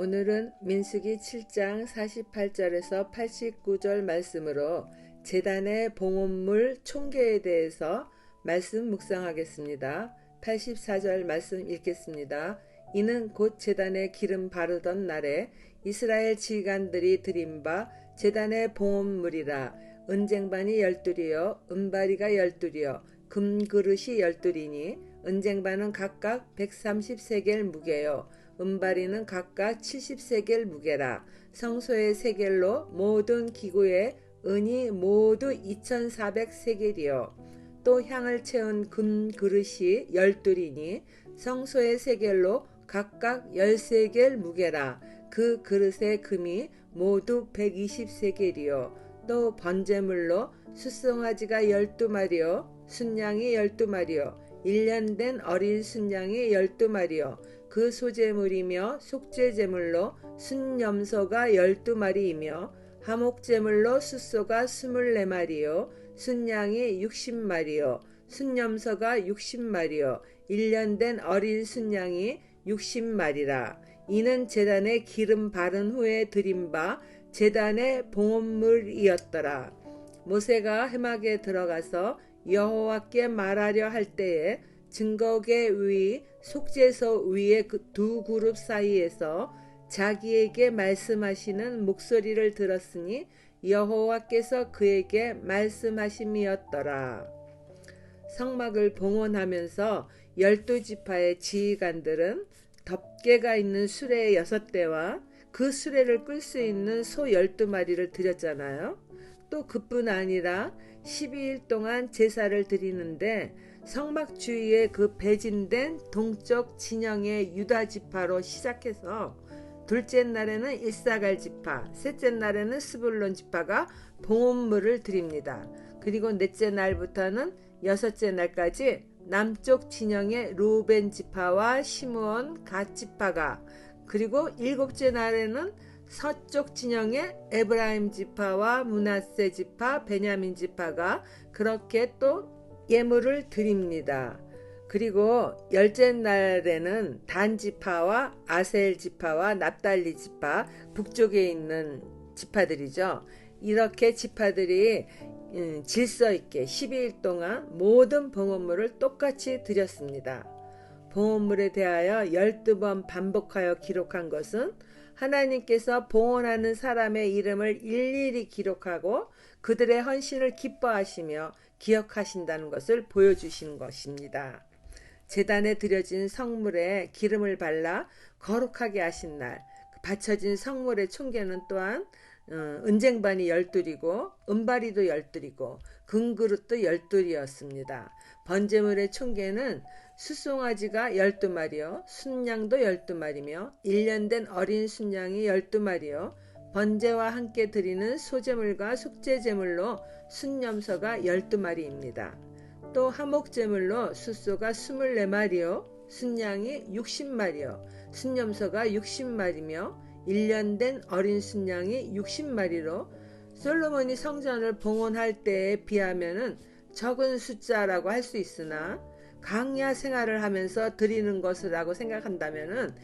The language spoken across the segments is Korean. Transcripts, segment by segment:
오늘은 민수기 7장 48절에서 89절 말씀으로 재단의 봉헌물 총계에 대해서 말씀 묵상하겠습니다. 84절 말씀 읽겠습니다. 이는 곧 재단에 기름 바르던 날에 이스라엘 지간들이 드린 바 재단의 봉헌물이라 은쟁반이 열둘이요 은바리가 열둘이요 금그릇이 열둘이니 은쟁반은 각각 130세겔 무게요 은바리는 각각 70세겔 무게라 성소의 세겔로 모든 기구의 은이 모두 2400세겔이요. 또 향을 채운 금 그릇이 열둘이니 성소의 세겔로 각각 10세겔 무게라 그 그릇의 금이 모두 120세겔이요. 또 번제물로 숫송아지가 12마리요. 순양이 12마리요. 1년 된 어린 순양이 12마리요 그 소재물이며 속죄제물로 순염소가 12마리이며 하목제물로 숫소가 24마리요 순양이 60마리요 순염소가 60마리요 1년 된 어린 순양이 60마리라. 이는 제단에 기름 바른 후에 드린 바 제단의 봉헌물이었더라. 모세가 해막에 들어가서 여호와께 말하려 할 때에 증거계 위 속죄소 위의 그 두 그룹 사이에서 자기에게 말씀하시는 목소리를 들었으니 여호와께서 그에게 말씀하심이었더라. 성막을 봉헌하면서 열두 지파의 지휘관들은 덮개가 있는 수레 여섯 대와 그 수레를 끌 수 있는 소 열두 마리를 드렸잖아요. 또 그뿐 아니라 12일 동안 제사를 드리는데 성막 주위에 그 배진된 동쪽 진영의 유다 지파로 시작해서 둘째 날에는 일사갈 지파, 셋째 날에는 스불론 지파가 봉헌물을 드립니다. 그리고 넷째 날부터는 여섯째 날까지 남쪽 진영의 루벤 지파와 시므온 갓 지파가 그리고 일곱째 날에는 서쪽 진영의 에브라임 지파와 문하세 지파, 베냐민 지파가 그렇게 또 예물을 드립니다. 그리고 열째 날에는 단 지파와 아셀 지파와 납달리 지파, 북쪽에 있는 지파들이죠. 이렇게 지파들이 음, 질서 있게 12일 동안 모든 봉헌물을 똑같이 드렸습니다. 봉헌물에 대하여 12번 반복하여 기록한 것은 하나님께서 봉헌하는 사람의 이름을 일일이 기록하고 그들의 헌신을 기뻐하시며 기억하신다는 것을 보여주신 것입니다. 재단에 드려진 성물에 기름을 발라 거룩하게 하신 날, 바쳐진 성물의 총계는 또한 어, 은쟁반이 열둘이고 은바리도 열둘이고 금그릇도 열둘이었습니다. 번제물의 총계는 수송아지가 열두 마리요, 순양도 열두 마리며 1년 된 어린 순양이 열두 마리요, 번제와 함께 드리는 소제물과 속죄제물로 순염소가 열두 마리입니다. 또 하목제물로 숫소가 24마리요, 순양이 60마리요, 순염소가 60마리며 1년 된 어린 순양이 60마리로 솔로몬이 성전을 봉헌할 때에 비하면은 적은 숫자라고 할 수 있으나 강야 생활을 하면서 드리는 것이라고 생각한다면은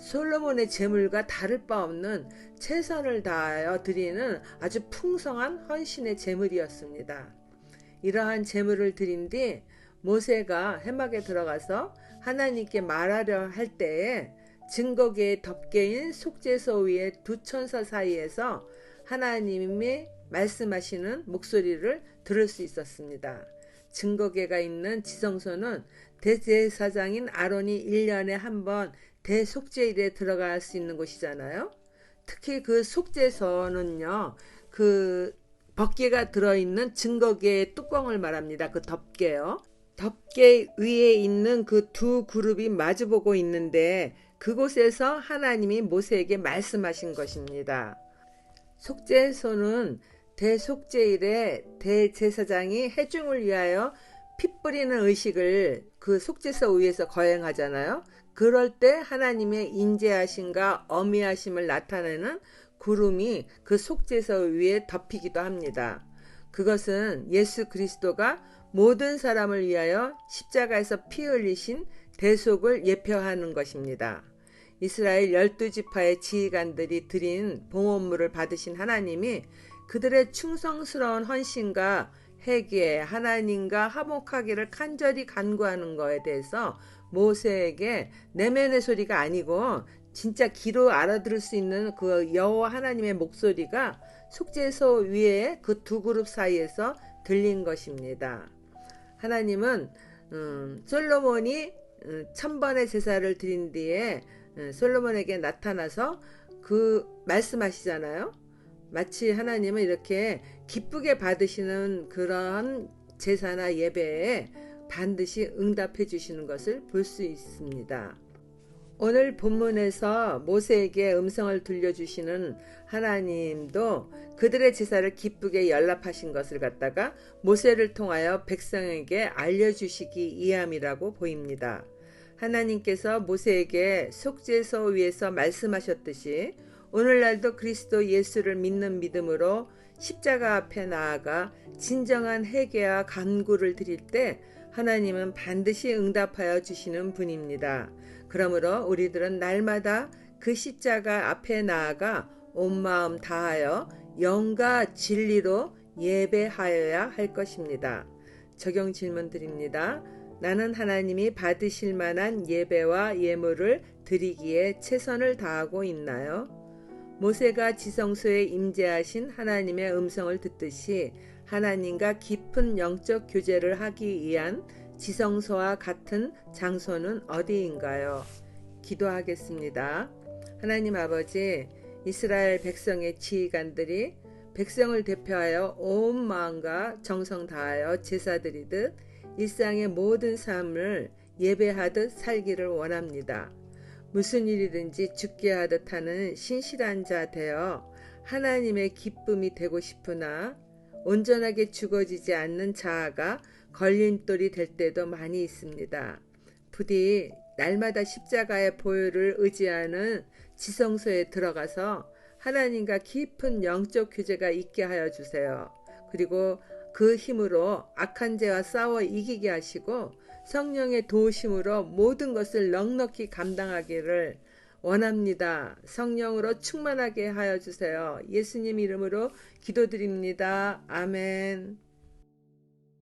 솔로몬의 제물과 다를 바 없는 최선을 다하여 드리는 아주 풍성한 헌신의 제물이었습니다. 이러한 제물을 드린 뒤 모세가 해막에 들어가서 하나님께 말하려 할 때에 증거계의 덮개인 속죄소 위에 두 천사 사이에서 하나님이 말씀하시는 목소리를 들을 수 있었습니다. 증거계가 있는 지성소는 대제사장인 아론이 1년에 한 번 대속죄일에 들어갈 수 있는 곳이잖아요. 특히 그 속죄소는요, 그 덮개가 들어있는 증거계의 뚜껑을 말합니다. 그 덮개요. 덮개 위에 있는 그 두 그룹이 마주보고 있는데 그곳에서 하나님이 모세에게 말씀하신 것입니다. 속죄소는 대속죄일에 대제사장이 해중을 위하여 피 뿌리는 의식을 그 속죄소 위에서 거행하잖아요. 그럴 때 하나님의 인재하심과 어미하심을 나타내는 구름이 그 속죄소 위에 덮이기도 합니다. 그것은 예수 그리스도가 모든 사람을 위하여 십자가에서 피 흘리신 대속을 예표하는 것입니다. 이스라엘 열두 지파의 지휘관들이 드린 봉헌물을 받으신 하나님이 그들의 충성스러운 헌신과 회개, 하나님과 화목하기를 간절히 간구하는 거에 대해서 모세에게 내면의 소리가 아니고 진짜 귀로 알아들을 수 있는 그 여호와 하나님의 목소리가 속죄소 위에 그 두 그룹 사이에서 들린 것입니다. 하나님은 음, 솔로몬이 음, 천번의 제사를 드린 뒤에 음, 솔로몬에게 나타나서 그 말씀하시잖아요. 마치 하나님은 이렇게 기쁘게 받으시는 그런 제사나 예배에 반드시 응답해 주시는 것을 볼 수 있습니다. 오늘 본문에서 모세에게 음성을 들려주시는 하나님도 그들의 제사를 기쁘게 연락하신 것을 갖다가 모세를 통하여 백성에게 알려주시기 이함이라고 보입니다. 하나님께서 모세에게 속죄소 위에서 말씀하셨듯이 오늘날도 그리스도 예수를 믿는 믿음으로 십자가 앞에 나아가 진정한 회개와 간구를 드릴 때 하나님은 반드시 응답하여 주시는 분입니다. 그러므로 우리들은 날마다 그 십자가 앞에 나아가 온 마음 다하여 영과 진리로 예배하여야 할 것입니다. 적용 질문 드립니다. 나는 하나님이 받으실 만한 예배와 예물을 드리기에 최선을 다하고 있나요? 모세가 지성소에 임재하신 하나님의 음성을 듣듯이 하나님과 깊은 영적 교제를 하기 위한 지성소와 같은 장소는 어디인가요? 기도하겠습니다. 하나님 아버지, 이스라엘 백성의 지휘관들이 백성을 대표하여 온 마음과 정성 다하여 제사드리듯 일상의 모든 삶을 예배하듯 살기를 원합니다. 무슨 일이든지 죽게 하듯 하는 신실한 자 되어 하나님의 기쁨이 되고 싶으나 온전하게 죽어지지 않는 자아가 걸림돌이 될 때도 많이 있습니다. 부디 날마다 십자가의 보혈을 의지하는 지성소에 들어가서 하나님과 깊은 영적 교제가 있게 하여 주세요. 그리고 그 힘으로 악한 죄와 싸워 이기게 하시고 성령의 도우심으로 모든 것을 넉넉히 감당하기를 원합니다. 성령으로 충만하게 하여 주세요. 예수님 이름으로 기도드립니다. 아멘.